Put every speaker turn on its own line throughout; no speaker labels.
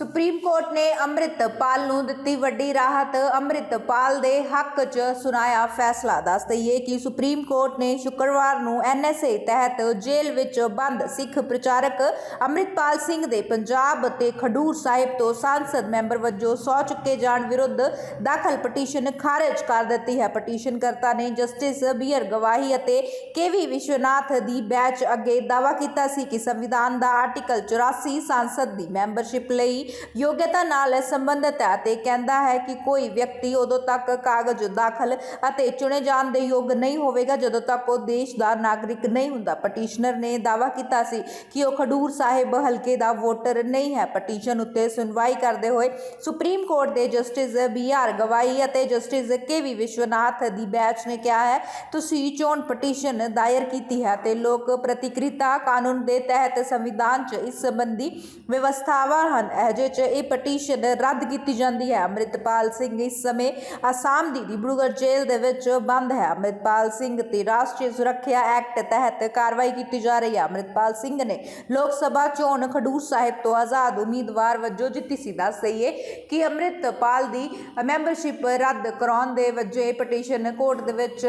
Supreme court ਨੇ ਅੰਮ੍ਰਿਤਪਾਲ ਨੂੰ ਦਿੱਤੀ ਵੱਡੀ ਰਾਹਤ। ਅੰਮ੍ਰਿਤਪਾਲ ਦੇ ਹੱਕ 'ਚ ਸੁਣਾਇਆ ਫੈਸਲਾ। ਦੱਸ ਦਈਏ ਕਿ ਸੁਪਰੀਮ ਕੋਰਟ ਨੇ ਸ਼ੁੱਕਰਵਾਰ ਨੂੰ ਐਨਐਸਏ ਤਹਿਤ ਜੇਲ੍ਹ ਵਿੱਚ ਬੰਦ ਸਿੱਖ ਪ੍ਰਚਾਰਕ ਅੰਮ੍ਰਿਤਪਾਲ ਸਿੰਘ ਦੇ ਪੰਜਾਬ ਅਤੇ ਖਡੂਰ ਸਾਹਿਬ ਤੋਂ ਸੰਸਦ ਮੈਂਬਰ ਵਜੋਂ ਸੌ ਚੁੱਕੇ ਜਾਣ ਵਿਰੁੱਧ ਦਾਖਲ ਪਟੀਸ਼ਨ ਖਾਰਜ ਕਰ ਦਿੱਤੀ ਹੈ। ਪਟੀਸ਼ਨਕਰਤਾ ਨੇ ਜਸਟਿਸ ਬੀਅਰ ਗਵਾਹੀ ਅਤੇ ਕੇਵੀ ਵਿਸ਼ਵਨਾਥ ਦੀ ਬੈਚ ਅੱਗੇ ਦਾਅਵਾ ਕੀਤਾ ਸੀ ਕਿ ਸੰਵਿਧਾਨ ਦਾ ਆਰਟੀਕਲ 84 ਸੰਸਦ ਦੀ ਮੈਂਬਰਸ਼ਿਪ ਲਈ ਯੋਗਤਾ ਨਾਲ ਸੰਬੰਧਿਤ ਹੈ ਤੇ ਕਹਿੰਦਾ ਹੈ ਕਿ ਕੋਈ ਵਿਅਕਤੀ ਉਦੋਂ ਤੱਕ ਕਾਗਜ਼ ਦਾਖਲ ਅਤੇ ਚੁਣੇ ਜਾਣ ਦੇ ਯੋਗ ਨਹੀਂ ਹੋਵੇਗਾ ਜਦੋਂ ਤੱਕ ਉਹ ਦੇਸ਼ ਦਾ ਨਾਗਰਿਕ ਨਹੀਂ ਹੁੰਦਾ। ਪਟੀਸ਼ਨਰ ਨੇ ਦਾਅਵਾ ਕੀਤਾ ਸੀ ਕਿ ਉਹ ਖਡੂਰ ਸਾਹਿਬ ਹਲਕੇ ਦਾ ਵੋਟਰ ਨਹੀਂ ਹੈ। ਪਟੀਸ਼ਨ ਉੱਤੇ ਸੁਣਵਾਈ ਕਰਦੇ ਹੋਏ ਸੁਪਰੀਮ ਕੋਰਟ ਦੇ ਜਸਟਿਸ ਬੀ ਆਰ ਗਵਾਈ ਅਤੇ ਜਸਟਿਸ ਕੇ ਵੀ ਵਿਸ਼ਵਨਾਥ ਦੀ ਬੈਚ ਨੇ ਕਿਹਾ ਹੈ, ਤੁਸੀਂ ਚੋਣ ਪਟੀਸ਼ਨ ਦਾਇਰ ਕੀਤੀ ਹੈ ਤੇ ਲੋਕ ਪ੍ਰਤੀਕ੍ਰਿਤਾ ਕਾਨੂੰਨ ਦੇ ਤਹਿਤ ਸੰਵਿਧਾਨ 'ਚ ਇਸ ਸੰਬੰਧੀ ਵਿਵਸਥਾਵਾਂ ਹਨ। ਇਹ ਅਜੇ 'ਚ ਇਹ ਪਟੀਸ਼ਨ ਰੱਦ ਕੀਤੀ ਜਾਂਦੀ ਹੈ। ਅੰਮ੍ਰਿਤਪਾਲ ਸਿੰਘ ਇਸ ਸਮੇਂ ਅਸਾਮ ਦੀ ਡਿਬਰੂਗੜ੍ਹ ਜੇਲ੍ਹ ਦੇ ਵਿੱਚ ਬੰਦ ਹੈ। ਅੰਮ੍ਰਿਤਪਾਲ ਸਿੰਘ ਤੇ ਰਾਸ਼ਟਰੀ ਸੁਰੱਖਿਆ ਐਕਟ ਤਹਿਤ ਕਾਰਵਾਈ ਕੀਤੀ ਜਾ ਰਹੀ ਹੈ। ਅੰਮ੍ਰਿਤਪਾਲ ਸਿੰਘ ਨੇ ਲੋਕ ਸਭਾ ਚੋਣ ਖਡੂਰ ਸਾਹਿਬ ਤੋਂ ਆਜ਼ਾਦ ਉਮੀਦਵਾਰ ਵਜੋਂ ਜਿੱਤੀ ਸੀ। ਦੱਸ ਦਈਏ ਕਿ ਅੰਮ੍ਰਿਤਪਾਲ ਦੀ ਮੈਂਬਰਸ਼ਿਪ ਰੱਦ ਕਰਾਉਣ ਦੇ ਵਜੋਂ ਇਹ ਪਟੀਸ਼ਨ ਕੋਰਟ ਦੇ ਵਿੱਚ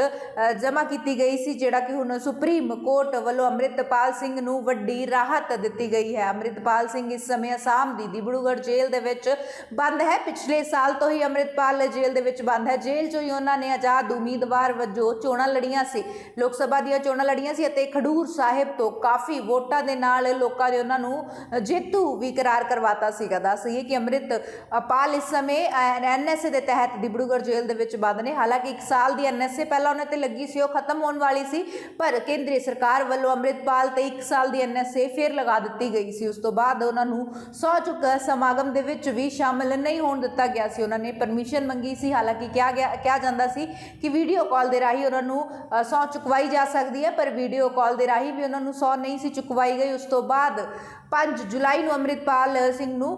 ਜਮ੍ਹਾਂ ਕੀਤੀ ਗਈ ਸੀ, ਜਿਹੜਾ ਕਿ ਹੁਣ ਸੁਪਰੀਮ ਕੋਰਟ ਵੱਲੋਂ ਅੰਮ੍ਰਿਤਪਾਲ ਸਿੰਘ ਨੂੰ ਵੱਡੀ ਰਾਹਤ ਦਿੱਤੀ ਗਈ ਹੈ। ਅੰਮ੍ਰਿਤਪਾਲ ਸਿੰਘ ਇਸ ਸਮੇਂ ਅਸਾਮ ਦੀ ਡਿਬਰੂਗੜ੍ਹ ਜੇਲ੍ਹ ਦੇ ਵਿੱਚ ਬੰਦ ਹੈ। ਪਿਛਲੇ ਸਾਲ ਤੋਂ ਹੀ ਅੰਮ੍ਰਿਤਪਾਲ ਜੇਲ੍ਹ ਦੇ ਵਿੱਚ ਬੰਦ ਹੈ। ਜੇਲ੍ਹ 'ਚੋਂ ਹੀ ਉਹਨਾਂ ਨੇ ਆਜ਼ਾਦ ਉਮੀਦਵਾਰ ਵਜੋਂ ਚੋਣਾਂ ਲੜੀਆਂ ਸੀ। ਲੋਕ ਸਭਾ ਦੀਆਂ ਚੋਣਾਂ ਲੜੀਆਂ ਸੀ ਅਤੇ ਖਡੂਰ ਸਾਹਿਬ ਤੋਂ ਕਾਫੀ ਵੋਟਾਂ ਦੇ ਨਾਲ ਲੋਕਾਂ ਨੇ ਉਹਨਾਂ ਨੂੰ ਜੇਤੂ ਵੀ ਕਰਾਰ ਕਰਵਾਤਾ ਸੀਗਾ। ਦੱਸ ਦੱਸਈਏ ਕਿ ਅੰਮ੍ਰਿਤਪਾਲ ਇਸ ਸਮੇਂ ਐਨਐਸਏ ਦੇ ਤਹਿਤ ਡਿਬਰੂਗੜ੍ਹ ਜੇਲ੍ਹ ਦੇ ਵਿੱਚ ਬੰਦ ਨੇ। ਹਾਲਾਂਕਿ ਇੱਕ ਸਾਲ ਦੀ ਐਨਐਸਏ ਪਹਿਲਾਂ ਉਹਨਾਂ ਤੇ ਲੱਗੀ ਸੀ, ਉਹ ਖਤਮ ਹੋਣ ਵਾਲੀ ਸੀ, ਪਰ ਕੇਂਦਰੀ ਸਰਕਾਰ ਵੱਲੋਂ ਅੰਮ੍ਰਿਤਪਾਲ ਤੇ ਇੱਕ ਸਾਲ ਦੀ ਐਨਐਸਏ ਫੇਰ ਲਗਾ ਦਿੱਤੀ ਗਈ ਸੀ। ਉਸ ਤੋਂ ਬਾਅਦ ਉਹਨਾਂ ਨੂੰ ਸੌ ਚੁੱਕ ਸਮਾਗਮ ਦੇ ਵਿੱਚ ਵੀ ਸ਼ਾਮਲ ਨਹੀਂ ਹੋਣ ਦਿੱਤਾ ਗਿਆ ਸੀ। ਉਹਨਾਂ ਨੇ ਪਰਮਿਸ਼ਨ ਮੰਗੀ ਸੀ। ਹਾਲਾਂਕਿ ਕਿਹਾ ਗਿਆ ਕਿਹਾ ਜਾਂਦਾ ਸੀ ਕਿ ਵੀਡੀਓ ਕਾਲ ਦੇ ਰਾਹੀਂ ਉਹਨਾਂ ਨੂੰ ਅ, ਸਹੁੰ ਚੁਕਵਾਈ ਜਾ ਸਕਦੀ ਹੈ ਪਰ ਵੀਡੀਓ ਕਾਲ ਦੇ ਰਾਹੀਂ ਵੀ ਉਹਨਾਂ ਨੂੰ ਸੌ ਨਹੀਂ ਸੀ ਚੁਕਵਾਈ ਗਈ। ਉਸ ਤੋਂ ਬਾਅਦ 5 ਜੁਲਾਈ ਨੂੰ ਅੰਮ੍ਰਿਤਪਾਲ ਸਿੰਘ ਨੂੰ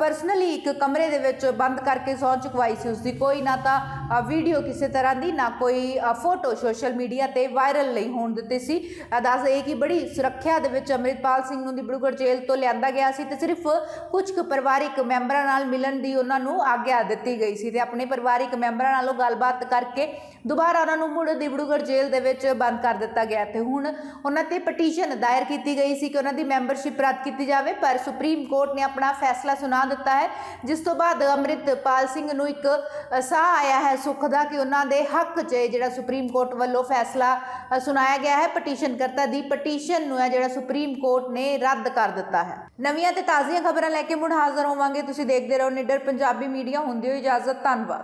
ਪਰਸਨਲੀ ਇੱਕ ਕਮਰੇ ਦੇ ਵਿੱਚ ਬੰਦ ਕਰਕੇ ਸਹੁੰ ਚੁਕਵਾਈ ਸੀ। ਉਸ ਦੀ ਕੋਈ ਨਾ ਤਾਂ ਵੀਡੀਓ ਕਿਸੇ ਤਰ੍ਹਾਂ ਦੀ ਨਾ ਕੋਈ ਫੋਟੋ ਸੋਸ਼ਲ ਮੀਡੀਆ ਤੇ ਵਾਇਰਲ ਨਹੀਂ ਹੋਣ ਦਿੱਤੀ ਸੀ। ਅ, ਦੱਸ ਇਹ ਕਿ ਬੜੀ ਸੁਰੱਖਿਆ ਦੇ ਵਿੱਚ ਅੰਮ੍ਰਿਤਪਾਲ ਸਿੰਘ ਨੂੰ ਡਿਬਰੂਗੜ੍ਹ ਜੇਲ੍ਹ ਤੋਂ ਲਿਆਂਦਾ ਗਿਆ ਸੀ ਤੇ ਸਿਰਫ ਕੁਝ ਕੁ ਪਰਿਵਾਰਿਕ ਮੈਂਬਰਾਂ ਨਾਲ ਮਿਲਣ ਦੀ ਉਹਨਾਂ ਨੂੰ ਆਗਿਆ ਦਿੱਤੀ ਗਈ ਸੀ ਤੇ ਆਪਣੇ ਪਰਿਵਾਰਿਕ ਮੈਂਬਰਾਂ ਨਾਲੋਂ ਗੱਲਬਾਤ ਕਰਕੇ ਦੁਬਾਰਾ ਉਹਨਾਂ ਨੂੰ ਮੁੜ ਡਿਬਰੂਗੜ੍ਹ ਜੇਲ੍ਹ ਦੇ ਵਿੱਚ ਬੰਦ ਕਰ ਦਿੱਤਾ ਗਿਆ ਤੇ ਹੁਣ ਉਹਨਾਂ ਤੇ ਪਟੀਸ਼ਨ ਦਾਇਰ ਕੀਤੀ ਗਈ ਸੀ ਕਿ ਉਹਨਾਂ ਦੀ ਮੈਂਬਰਸ਼ਿਪ ਰੱਦ ਕੀਤੀ ਜਾਵੇ, ਪਰ ਸੁਪਰੀਮ ਕੋਰਟ ਨੇ ਆਪਣਾ ਫੈਸਲਾ ਸੁਣਾ ਦਿੱਤਾ ਹੈ, ਜਿਸ ਤੋਂ ਬਾਅਦ ਅੰਮ੍ਰਿਤਪਾਲ ਸਿੰਘ ਨੂੰ ਇੱਕ ਸਾਹ ਆਇਆ ਹੈ ਸੁੱਖ ਦਾ ਕਿ ਉਹਨਾਂ ਦੇ ਹੱਕ 'ਚ ਜਿਹੜਾ ਸੁਪਰੀਮ ਕੋਰਟ ਵੱਲੋਂ ਫੈਸਲਾ ਸੁਣਾਇਆ ਗਿਆ ਹੈ ਪਟੀਸ਼ਨਕਰਤਾ ਦੀ ਪਟੀਸ਼ਨ ਨੂੰ ਹੈ ਜਿਹੜਾ ਸੁਪਰੀਮ ਕੋਰਟ ਨੇ ਰੱਦ ਕਰ ਦਿੱਤਾ ਹੈ। ਨਵੀਆਂ ਤੇ ਤਾਜ਼ੀਆਂ ਖਬਰਾਂ ਲੈ ਕੇ ਮੁੜ ਹਾਜ਼ਰ ਹੋਵਾਂਗੇ। ਤੁਸੀਂ ਦੇਖਦੇ ਰਹੋ ਨਿਡਰ ਪੰਜਾਬੀ ਮੀਡੀਆ, ਹੁੰਦੀ ਹੋਈ ਇਜਾਜ਼ਤ, ਧੰਨਵਾਦ।